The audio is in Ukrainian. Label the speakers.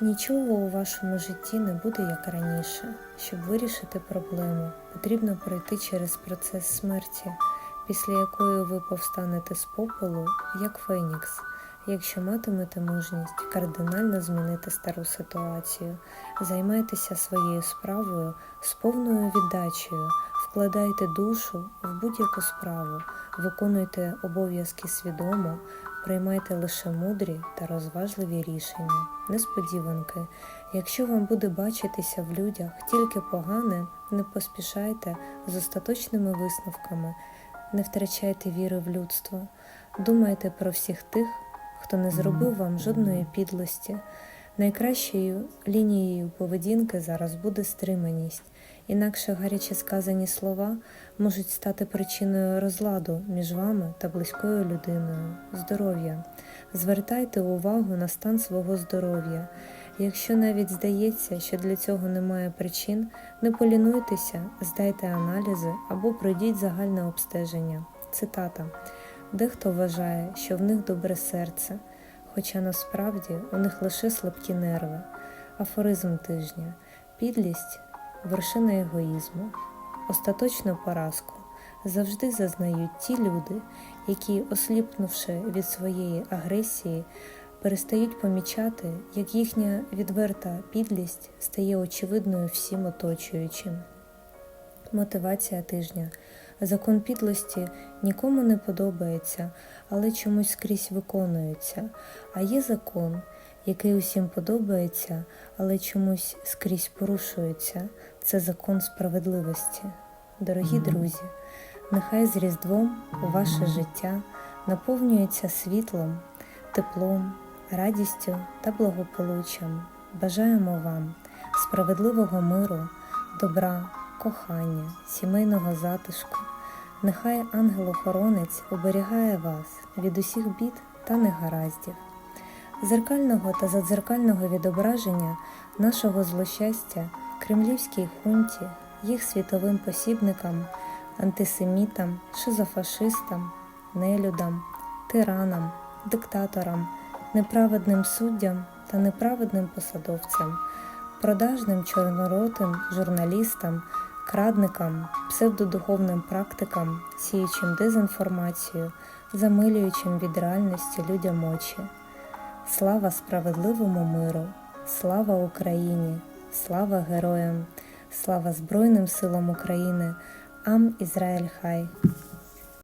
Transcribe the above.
Speaker 1: Нічого у вашому житті не буде як раніше. Щоб вирішити проблему, потрібно пройти через процес смерті, після якої ви повстанете з попелу, як фенікс, якщо матимете мужність кардинально змінити стару ситуацію, займайтеся своєю справою з повною віддачею, вкладайте душу в будь-яку справу, виконуйте обов'язки свідомо, приймайте лише мудрі та розважливі рішення, несподіванки. Якщо вам буде бачитися в людях тільки погане, не поспішайте з остаточними висновками, не втрачайте віри в людство, думайте про всіх тих, хто не зробив вам жодної підлості. Найкращою лінією поведінки зараз буде стриманість, інакше гаряче сказані слова можуть стати причиною розладу між вами та близькою людиною. Здоров'я. Звертайте увагу на стан свого здоров'я. Якщо навіть здається, що для цього немає причин, не полінуйтеся, здайте аналізи або пройдіть загальне обстеження. Цитата. Дехто вважає, що в них добре серце, хоча насправді у них лише слабкі нерви. Афоризм тижня. Підлість вершина егоїзму. Остаточну поразку завжди зазнають ті люди, які, осліпнувши від своєї агресії, перестають помічати, як їхня відверта підлість стає очевидною всім оточуючим. Мотивація тижня. Закон підлості нікому не подобається, але чомусь скрізь виконується. А є закон, який усім подобається, але чомусь скрізь порушується. Це закон справедливості. Дорогі друзі, нехай з Різдвом ваше життя наповнюється світлом, теплом, радістю та благополуччям. Бажаємо вам справедливого миру, добра, кохання, сімейного затишку. Нехай ангел-охоронець оберігає вас від усіх бід та негараздів, зеркального та задзеркального відображення нашого злощастя кремлівській хунті, їх світовим посібникам, антисемітам, шизофашистам, нелюдам, тиранам, диктаторам, неправедним суддям та неправедним посадовцям, продажним чорноротим журналістам, крадникам, псевдодуховним практикам, сіючим дезінформацію, замилюючим від реальності людям очі. Слава справедливому миру, слава Україні, слава героям, слава Збройним силам України, Ам Ізраїль Хай.